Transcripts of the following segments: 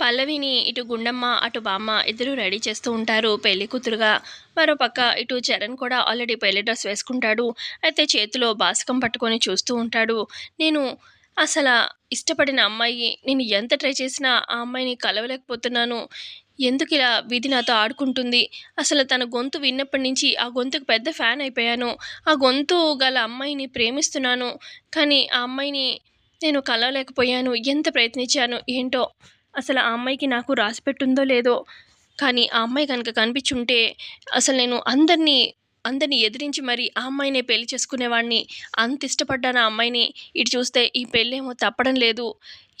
పల్లవిని ఇటు గుండమ్మ అటు బామ్మ ఇద్దరు రెడీ చేస్తూ ఉంటారు. పెళ్ళి కూతురుగా మరోపక్క ఇటు చరణ్ కూడా ఆల్రెడీ పెళ్ళి డ్రెస్ వేసుకుంటాడు. అయితే చేతిలో బాసకం పట్టుకొని చూస్తూ ఉంటాడు. నేను అసలు ఇష్టపడిన అమ్మాయి నేను ఎంత ట్రై చేసినా ఆ అమ్మాయిని కలవలేకపోతున్నాను. ఎందుకు ఇలా వీధి నాతో ఆడుకుంటుంది? అసలు తన గొంతు విన్నప్పటి నుంచి ఆ గొంతుకు పెద్ద ఫ్యాన్ అయిపోయాను. ఆ గొంతు గల అమ్మాయిని ప్రేమిస్తున్నాను. కానీ ఆ అమ్మాయిని నేను కలవలేకపోయాను. ఎంత ప్రయత్నించాను? ఏంటో అసలు ఆ అమ్మాయికి నాకు రాసి పెట్టుందో లేదో కానీ ఆ అమ్మాయి కనుక కనిపించుంటే అసలు నేను అందరినీ అందరినీ ఎదిరించి మరి ఆ అమ్మాయినే పెళ్ళి చేసుకునేవాడిని. అంత ఇష్టపడ్డాను ఆ అమ్మాయిని. ఇటు చూస్తే ఈ పెళ్ళేమో తప్పడం లేదు.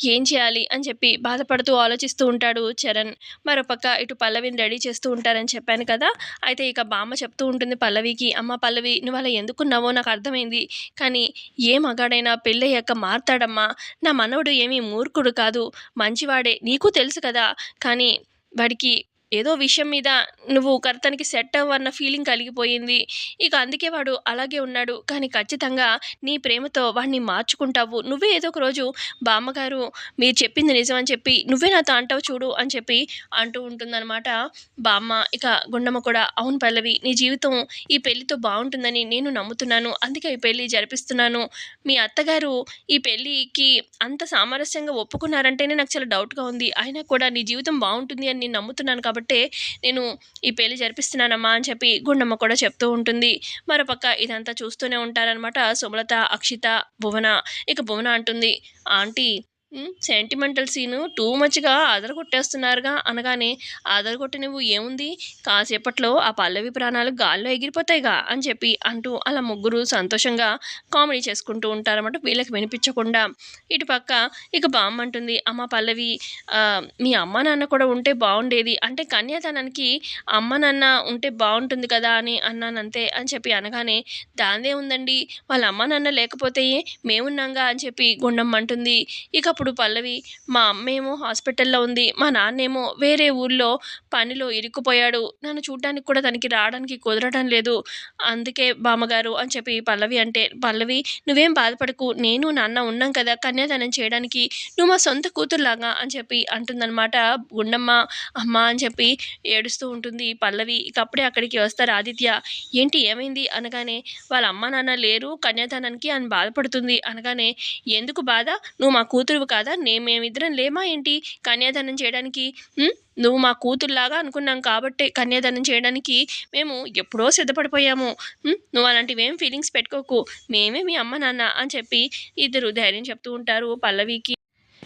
ఏం చేయాలి అని చెప్పి బాధపడుతూ ఆలోచిస్తూ ఉంటాడు చరణ్. మరోపక్క ఇటు పల్లవిని రెడీ చేస్తూ ఉంటారని చెప్పాను కదా. అయితే ఇక బామ్మ చెప్తూ ఉంటుంది పల్లవికి అమ్మ పల్లవి నువ్వు అలా ఎందుకున్నావో నాకు అర్థమైంది. కానీ ఏ మగాడైనా పెళ్ళయ్యాక మారుతాడమ్మా. నా మనవడు ఏమీ మూర్ఖుడు కాదు. మంచివాడే నీకు తెలుసు కదా. కానీ వాడికి ఏదో విషయం మీద నువ్వు కర్తనికి సెట్ అవ్వన్న ఫీలింగ్ కలిగిపోయింది. ఇక అందుకే వాడు అలాగే ఉన్నాడు. కానీ ఖచ్చితంగా నీ ప్రేమతో వాడిని మార్చుకుంటావు. నువ్వే ఏదో ఒక రోజు బామ్మగారు మీరు చెప్పింది నిజం అని చెప్పి నువ్వే నాతో అంటావు చూడు అని చెప్పి అంటూ ఉంటుందన్నమాట. బామ్మ ఇక గుండమ్మ కూడా అవును పల్లవి నీ జీవితం ఈ పెళ్ళితో బాగుంటుందని నేను నమ్ముతున్నాను. అందుకే ఈ పెళ్ళి జరిపిస్తున్నాను. మీ అత్తగారు ఈ పెళ్ళికి అంత సామరస్యంగా ఒప్పుకున్నారంటేనే నాకు చాలా డౌట్గా ఉంది. అయినా కూడా నీ జీవితం బాగుంటుంది అని నేను నమ్ముతున్నాను కాబట్టి నేను ఈ పెళ్ళి జరిపిస్తున్నానమ్మా అని చెప్పి గుండమ్మ కూడా చెప్తూ ఉంటుంది. మరోపక్క ఇదంతా చూస్తూనే ఉంటారనమాట సుమలత అక్షిత భువన. ఇక భువన అంటుంది ఆంటీ సెంటిమెంటల్ సీను టూ మచ్గా కొట్టేస్తున్నారుగా అనగానే కొట్టి నువ్వు ఏముంది? కాసేపట్లో ఆ పల్లవి ప్రాణాలు గాల్లో ఎగిరిపోతాయిగా అని చెప్పి అంటూ అలా ముగ్గురు సంతోషంగా కామెడీ చేసుకుంటూ ఉంటారన్నమాట వీళ్ళకి వినిపించకుండా. ఇటుపక్క ఇక బామ్మ అంటుంది అమ్మ పల్లవి మీ అమ్మ నాన్న కూడా ఉంటే బాగుండేది అంటే కన్యాదానానికి అమ్మ నాన్న ఉంటే బాగుంటుంది కదా అని అన్నానంతే అని చెప్పి అనగానే దాందే ఉందండి. వాళ్ళ అమ్మ నాన్న లేకపోతే మేమున్నాంగా అని చెప్పి గుండమ్మ అంటుంది. ఇక అప్పుడు పల్లవి మా అమ్మేమో హాస్పిటల్లో ఉంది మా నాన్నేమో వేరే ఊళ్ళో పనిలో ఇరుక్కుపోయాడు. నన్ను చూడడానికి కూడా తనకి రావడానికి కుదరడం లేదు. అందుకే బామ్మగారు అని చెప్పి పల్లవి అంటే పల్లవి నువ్వేం బాధపడకు. నేను నాన్న ఉన్నాం కదా కన్యాదానం చేయడానికి. నువ్వు మా సొంత కూతురులాగా అని చెప్పి అంటుందన్నమాట గుండమ్మ. అమ్మ అని చెప్పి ఏడుస్తూ ఉంటుంది పల్లవి. ఇక అప్పుడే అక్కడికి వస్తారు ఆదిత్య. ఏంటి ఏమైంది? అనగానే వాళ్ళ అమ్మ నాన్న లేరు కన్యాదానానికి అని బాధపడుతుంది. అనగానే ఎందుకు బాధ? నువ్వు మా కూతురు కాదా? నే మేమిద్దరం లేమా ఏంటి? కన్యాదానం చేయడానికి నువ్వు మా కూతురులాగా అనుకున్నాం కాబట్టి కన్యాదానం చేయడానికి మేము ఎప్పుడో సిద్ధపడిపోయాము. నువ్వు అలాంటివి ఏం ఫీలింగ్స్ పెట్టుకోకు. మేమే మీ అమ్మ నాన్న అని చెప్పి ఇద్దరు ధైర్యం చెప్తూ ఉంటారు పల్లవికి.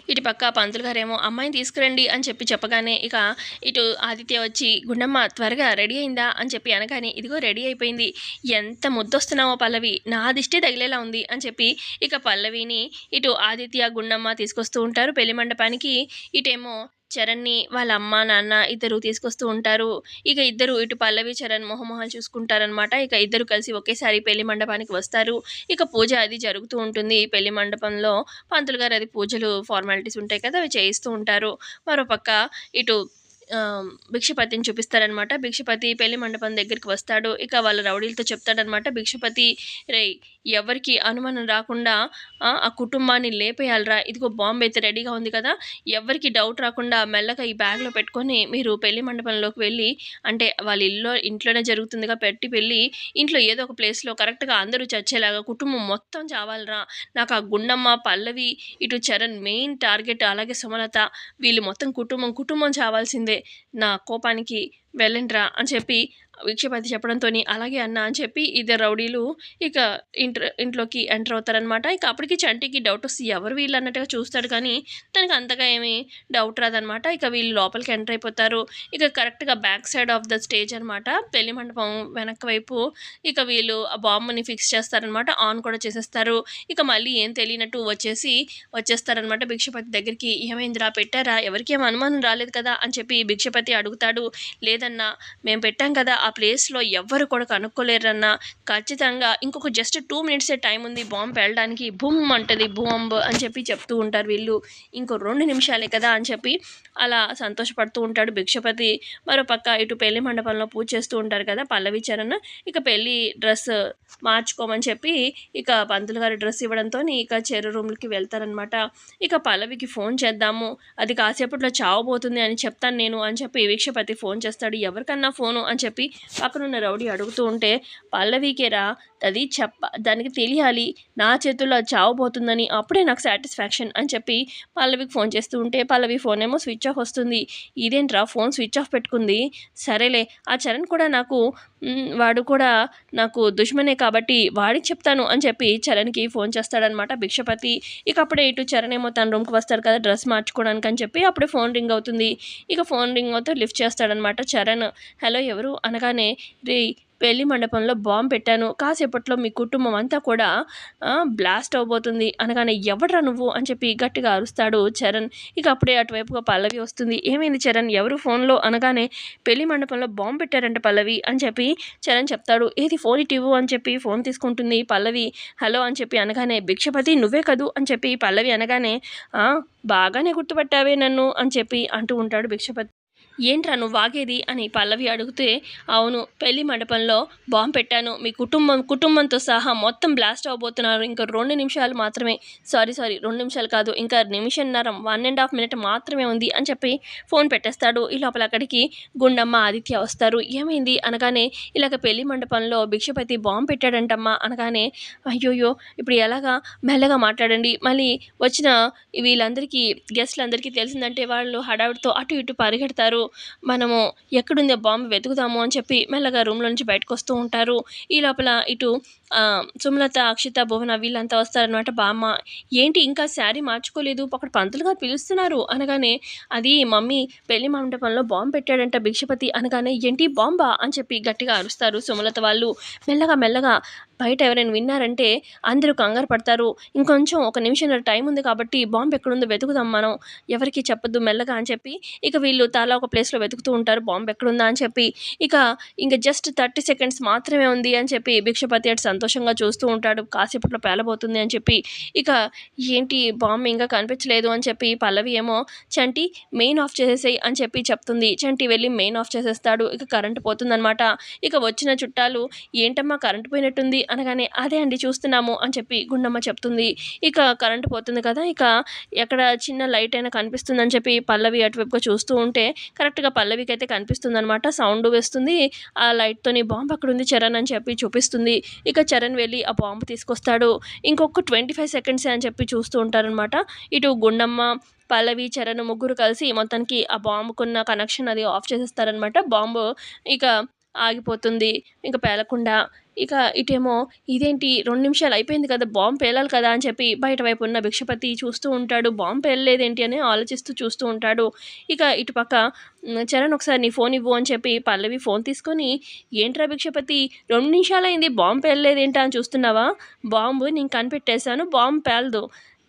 ఇటు పక్క పంతులు గారేమో అమ్మాయిని తీసుకురండి అని చెప్పి చెప్పగానే ఇక ఇటు ఆదిత్య వచ్చి గుండమ్మ త్వరగా రెడీ అయిందా? అని చెప్పి అనగానే ఇదిగో రెడీ అయిపోయింది. ఎంత ముద్దొస్తున్నావో పల్లవి. నా దిష్టి తగిలేలా ఉంది అని చెప్పి ఇక పల్లవిని ఇటు ఆదిత్య గుండమ్మ తీసుకొస్తూ ఉంటారు పెళ్ళి మండపానికి. ఇటేమో చరణ్ని వాళ్ళ అమ్మ నాన్న ఇద్దరు తీసుకొస్తూ ఉంటారు. ఇక ఇద్దరు ఇటు పల్లవి చరణ్ మొహమొహాలు చూసుకుంటారనమాట ఇక ఇద్దరు కలిసి ఒకేసారి పెళ్ళి మండపానికి వస్తారు. ఇక పూజ అది జరుగుతూ ఉంటుంది. పెళ్ళి మండపంలో పంతులు గారు అది పూజలు ఫార్మాలిటీస్ ఉంటాయి కదా అవి చేయిస్తూ ఉంటారు. మరోపక్క ఇటు భిక్షపతిని చూపిస్తారనమాట భిక్షపతి పెళ్ళి మండపం దగ్గరికి వస్తాడు. ఇక వాళ్ళ రౌడీలతో చెప్తాడనమాట భిక్షపతి రే ఎవరికి అనుమానం రాకుండా ఆ కుటుంబాన్ని లేపేయాలరా ఇదిగో బాంబు అయితే రెడీగా ఉంది కదా ఎవరికి డౌట్ రాకుండా మెల్లగా ఈ బ్యాగ్లో పెట్టుకొని మీరు పెళ్ళి మండపంలోకి వెళ్ళి అంటే వాళ్ళ ఇల్లు ఇంట్లోనే జరుగుతుందిగా పెట్టి పెళ్ళి ఇంట్లో ఏదో ఒక ప్లేస్లో కరెక్ట్గా అందరూ చచ్చేలాగా కుటుంబం మొత్తం చావాలరా నాకు ఆ గుండమ్మ పల్లవి ఇటు చరణ్ మెయిన్ టార్గెట్ అలాగే సుమలత వీళ్ళు మొత్తం కుటుంబం కుటుంబం చావాల్సిందే నా కోపానికి వెళ్ళండిరా అని చెప్పి వీక్షపతి చెప్పడంతో అలాగే అన్న అని చెప్పి ఇద్దరు రౌడీలు ఇక ఇంటర్ ఇంట్లోకి ఎంటర్ అవుతారనమాట ఇక అప్పటికి చంటికి డౌట్ వస్తే ఎవరు వీళ్ళు అన్నట్టుగా చూస్తాడు కానీ తనకి అంతగా ఏమీ డౌట్ రాదనమాట ఇక వీళ్ళు లోపలికి ఎంటర్ అయిపోతారు. ఇక కరెక్ట్గా back side of the stage అనమాట పెళ్ళి మండపం వెనక వైపు ఇక వీళ్ళు ఆ బాంబుని ఫిక్స్ చేస్తారనమాట ఆన్ కూడా చేసేస్తారు. ఇక మళ్ళీ ఏం తెలియనట్టు వచ్చేసి వచ్చేస్తారనమాట భిక్షపతి దగ్గరికి ఏమైందిరా? పెట్టారా? ఎవరికి ఏం అనుమానం రాలేదు కదా? అని చెప్పి భిక్షపతి అడుగుతాడు. లేదన్నా మేము పెట్టాం కదా. ఆ ప్లేస్లో ఎవ్వరు కూడా కనుక్కోలేరన్న ఖచ్చితంగా ఇంకొక జస్ట్ టూ మినిట్సే టైం ఉంది బాంబు వెళ్ళడానికి బుమ్ అంటది బాంబ్ అని చెప్పి చెప్తూ ఉంటారు వీళ్ళు. ఇంకో రెండు నిమిషాలే కదా అని చెప్పి అలా సంతోషపడుతూ ఉంటాడు భిక్షపతి. మరో పక్క ఇటు పెళ్ళి మండపంలో పూజ చేస్తూ ఉంటారు కదా పల్లవి చరణ్. ఇక పెళ్ళి డ్రెస్ మార్చుకోమని చెప్పి ఇక పంతులు గారి డ్రెస్ ఇవ్వడంతో ఇక చెరు రూమ్కి వెళ్తారనమాట ఇక పల్లవికి ఫోన్ చేద్దాము. అది కాసేపట్లో చావబోతుంది అని చెప్తాను నేను అని చెప్పి వీక్షపతి ఫోన్ చేస్తాడు. ఎవరికన్నా ఫోను అని చెప్పి పక్కనున్న రౌడీ అడుగుతూ ఉంటే పల్లవికేరా అది చెప్ప దానికి తెలియాలి. నా చేతుల్లో చావబోతుందని అప్పుడే నాకు సాటిస్ఫాక్షన్ అని చెప్పి పల్లవికి ఫోన్ చేస్తూ ఉంటే పల్లవి ఫోన్ ఏమో స్విచ్ ఆఫ్ వస్తుంది. ఇదేంట్రా ఫోన్ స్విచ్ ఆఫ్ పెట్టుకుంది? సరేలే ఆ చరణ్ కూడా నాకు వాడు కూడా నాకు దుష్మనే కాబట్టి వాడికి చెప్తాను అని చెప్పి చరణ్కి ఫోన్ చేస్తాడనమాట భిక్షపతి. ఇక అప్పుడే ఇటు చరణ్ ఏమో తన రూమ్కి వస్తాడు కదా డ్రెస్ మార్చుకోవడానికి అని చెప్పి అప్పుడే ఫోన్ రింగ్ అవుతుంది. ఇక ఫోన్ రింగ్ అవుతూ లిఫ్ట్ చేస్తాడనమాట చరణ్. హలో ఎవరు? అనగానే రే పెళ్ళి మండపంలో బాంబు పెట్టాను. కాసేపట్లో మీ కుటుంబం అంతా కూడా బ్లాస్ట్ అవబోతుంది. అనగానే ఎవడ్రా నువ్వు? అని చెప్పి గట్టిగా అరుస్తాడు చరణ్. ఇక అప్పుడే అటువైపుగా పల్లవి వస్తుంది. ఏమైంది చరణ్? ఎవరు ఫోన్లో? అనగానే పెళ్ళి మండపంలో బాంబు పెట్టారంట పల్లవి అని చెప్పి చరణ్ చెప్తాడు. ఏది ఫోన్ ఇటు అని చెప్పి ఫోన్ తీసుకుంటుంది పల్లవి. హలో అని చెప్పి అనగానే భిక్షపతి నువ్వే కదూ? అని చెప్పి పల్లవి అనగానే బాగానే గుర్తుపట్టావే నన్ను అని చెప్పి అంటూ ఉంటాడు భిక్షపతి. ఏంట్రా నువ్వు వాగేది అని పల్లవి అడిగితే అవును పెళ్ళి మండపంలో బాంబు పెట్టాను. మీ కుటుంబం కుటుంబంతో సహా మొత్తం బ్లాస్ట్ అవబోతున్నారు. ఇంకా రెండు నిమిషాలు మాత్రమే. సారీ సారీ రెండు నిమిషాలు కాదు. ఇంకా నిమిషన్నర వన్ అండ్ హాఫ్ మినిట్ మాత్రమే ఉంది అని చెప్పి ఫోన్ పెట్టేస్తాడు. ఈ లోపల అక్కడికి గుండమ్మ ఆదిత్య వస్తారు. ఏమైంది? అనగానే ఇలాగ పెళ్ళి మండపంలో భిక్షపతి బాంబు పెట్టాడంటమ్మా. అనగానే అయ్యోయ్యో ఇప్పుడు ఎలాగా? మెల్లగా మాట్లాడండి. మళ్ళీ వచ్చిన వీళ్ళందరికీ గెస్ట్లందరికీ తెలిసిందంటే వాళ్ళు హడావిడితో అటు ఇటు పరిగెడతారు. మనము ఎక్కడుందో బాంబు వెతుకుదాము అని చెప్పి మెల్లగా రూమ్లో నుంచి బయటకు వస్తూ ఉంటారు. ఈ లోపల ఇటు సుమలత అక్షిత భువన వీళ్ళంతా వస్తారనమాట బామ్మ ఏంటి ఇంకా శారీ మార్చుకోలేదు? అక్కడ పంతులు గారు పిలుస్తున్నారు. అనగానే అది మమ్మీ పెళ్ళి మండపంలో బాంబు పెట్టాడంట భిక్షపతి. అనగానే ఏంటి బాంబా? అని చెప్పి గట్టిగా అరుస్తారు సుమలత వాళ్ళు. మెల్లగా మెల్లగా బయట ఎవరైనా విన్నారంటే అందరూ కంగారు పడతారు. ఇంకొంచెం ఒక నిమిషం టైం ఉంది కాబట్టి బాంబు ఎక్కడుందో వెతుకుదాం మనం. ఎవరికి చెప్పొద్దు మెల్లగా అని చెప్పి ఇక వీళ్ళు తలా ఒక ప్లేస్లో వెతుకుతూ ఉంటారు బాంబు ఎక్కడుందా? అని చెప్పి ఇక ఇంకా జస్ట్ థర్టీ సెకండ్స్ మాత్రమే ఉంది అని చెప్పి భిక్షపతి అటు సంతోషంగా చూస్తూ ఉంటాడు. కాసేపట్లో పేలబోతుంది అని చెప్పి ఇక ఏంటి బాంబు ఇంకా కనిపించలేదు అని చెప్పి పల్లవి ఏమో చంటి మెయిన్ ఆఫ్ చేసేసాయి అని చెప్పి చెప్తుంది. చంటి వెళ్ళి మెయిన్ ఆఫ్ చేసేస్తాడు. ఇక కరెంట్ పోతుందనమాట ఇక వచ్చిన చుట్టాలు ఏంటమ్మా కరెంట్ పోయినట్టుంది? అనగానే అదే అండి చూస్తున్నాము అని చెప్పి గుండమ్మ చెప్తుంది. ఇక కరెంట్ పోతుంది కదా ఇక ఎక్కడ చిన్న లైట్ అయినా కనిపిస్తుందని చెప్పి పల్లవి అటువైపుగా చూస్తూ ఉంటే కరెక్ట్గా పల్లవికి అయితే కనిపిస్తుంది అనమాట సౌండ్ వేస్తుంది. ఆ లైట్తోని బాంబు అక్కడ ఉంది చరణ్ అని చెప్పి చూపిస్తుంది. ఇక చరణ్ వెళ్ళి ఆ బాంబు తీసుకొస్తాడు. ఇంకొక ట్వంటీ ఫైవ్ సెకండ్స్ అని చెప్పి చూస్తూ ఉంటారనమాట ఇటు గుండమ్మ పల్లవి చరణ్ ముగ్గురు కలిసి మొత్తానికి ఆ బాంబుకున్న కనెక్షన్ అది ఆఫ్ చేసేస్తారనమాట బాంబు ఇక ఆగిపోతుంది. ఇంకా పేలకుండా ఇక ఇటేమో ఇదేంటి రెండు నిమిషాలు అయిపోయింది కదా బాంబు పేలాలి కదా అని చెప్పి బయట వైపు ఉన్న భిక్షపతి చూస్తూ ఉంటాడు. బాంబు పేలలేదేంటి అని ఆలోచిస్తూ చూస్తూ ఉంటాడు. ఇక ఇటుపక్క చరణ్ ఒకసారి నీ ఫోన్ ఇవ్వు అని చెప్పి పల్లవి ఫోన్ తీసుకొని ఏంట్రా భిక్షపతి రెండు నిమిషాలైంది బాంబు పేలలేదేంటా అని చూస్తున్నావా? బాంబు నేను కనిపెట్టేశాను బాంబు పేలదు.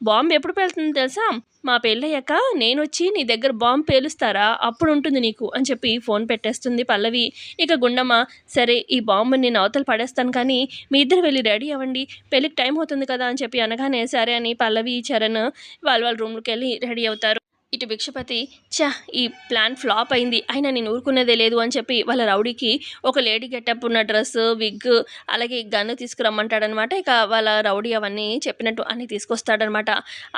బాంబు ఎప్పుడు పేలుతుందో తెలుసా? మా పెళ్ళయ్యాక నేను వచ్చి నీ దగ్గర బాంబు పేలుస్తారా? అప్పుడు ఉంటుంది నీకు అని చెప్పి ఫోన్ పెట్టేస్తుంది పల్లవి. ఇక గుండమ్మ సరే ఈ బాంబు నేను అవతలు పడేస్తాను కానీ మీ ఇద్దరు వెళ్ళి రెడీ అవ్వండి. పెళ్ళికి టైం అవుతుంది కదా అని చెప్పి అనగానే సరే అని పల్లవి చరణ్ వాళ్ళ వాళ్ళ రూమ్లోకి వెళ్ళి రెడీ అవుతారు. ఇటు భిక్షపతి చా ఈ ప్లాన్ ఫ్లాప్ అయింది. అయినా నేను ఊరుకునేదే లేదు అని చెప్పి వాళ్ళ రౌడీకి ఒక లేడీ గెటప్ ఉన్న డ్రెస్ విగ్ అలాగే గన్ తీసుకురమ్మంటాడనమాట. ఇక వాళ్ళ రౌడీ అవన్నీ చెప్పినట్టు అన్నీ తీసుకొస్తాడనమాట.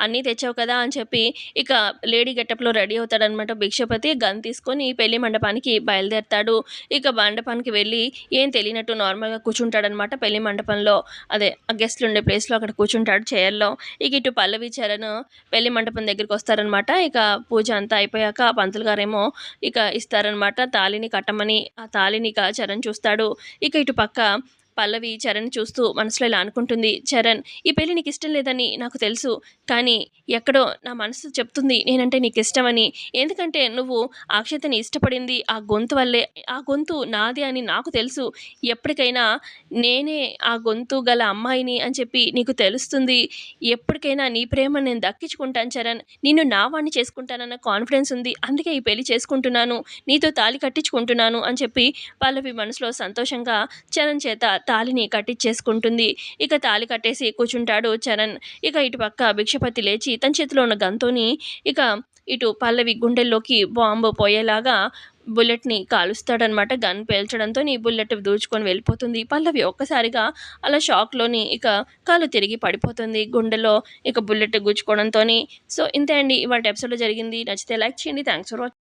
అన్నీ తెచ్చావు కదా అని చెప్పి ఇక లేడీ గెటప్లో రెడీ అవుతాడనమాట భిక్షపతి. గన్ తీసుకొని పెళ్ళి మండపానికి బయలుదేరతాడు. ఇక మండపానికి వెళ్ళి ఏం తెలియనట్టు నార్మల్గా కూర్చుంటాడనమాట పెళ్ళి మండపంలో. అదే గెస్ట్లు ఉండే ప్లేస్లో అక్కడ కూర్చుంటాడు చైర్లో. ఇక ఇటు పల్లవి చరణ్ పెళ్ళి మండపం దగ్గరికి వస్తారనమాట. ఇక పూజ అంతా అయిపోయాక పంతులు గారేమో ఇక ఇస్తారనమాట తాళిని కట్టమని ఆ తాళిని ఇక చరణ్ చూస్తాడు. ఇక ఇటు పక్క పల్లవి చరణ్ చూస్తూ మనసులో ఇలా అనుకుంటుంది చరణ్ ఈ పెళ్ళి నీకు ఇష్టం లేదని నాకు తెలుసు కానీ ఎక్కడో నా మనసు చెప్తుంది నేనంటే నీకు ఇష్టమని. ఎందుకంటే నువ్వు అక్షతని ఇష్టపడింది ఆ గొంతు వల్లే. ఆ గొంతు నాది అని నాకు తెలుసు. ఎప్పటికైనా నేనే ఆ గొంతు గల అమ్మాయిని అని చెప్పి నీకు తెలుస్తుంది. ఎప్పటికైనా నీ ప్రేమ నేను దక్కించుకుంటాను చరణ్. నిన్ను నా వాణ్ణి చేసుకుంటానన్న కాన్ఫిడెన్స్ ఉంది. అందుకే ఈ పెళ్ళి చేసుకుంటున్నాను. నీతో తాళి కట్టించుకుంటున్నాను అని చెప్పి పల్లవి మనసులో సంతోషంగా చరణ్ చేత తాళిని కట్టించేసుకుంటుంది ఇక తాళి కట్టేసి కూర్చుంటాడు చరణ్. ఇక ఇటు పక్క భిక్షపతి లేచి తన చేతిలో ఉన్న గంతోని ఇక ఇటు పల్లవి గుండెల్లోకి బాంబు పోయేలాగా బుల్లెట్ని కాలుస్తాడనమాట. గన్ పేల్చడంతో నీ బుల్లెట్ దూచుకొని వెళ్ళిపోతుంది. పల్లవి ఒక్కసారిగా అలా షాక్లోని ఇక కాలు తిరిగి పడిపోతుంది గుండెలో ఇక బుల్లెట్ గుచ్చుకోవడంతో సో ఇంతే అండి. ఇవాళ ఎపిసోడ్లో జరిగింది. నచ్చితే లైక్ చేయండి. Thanks for watching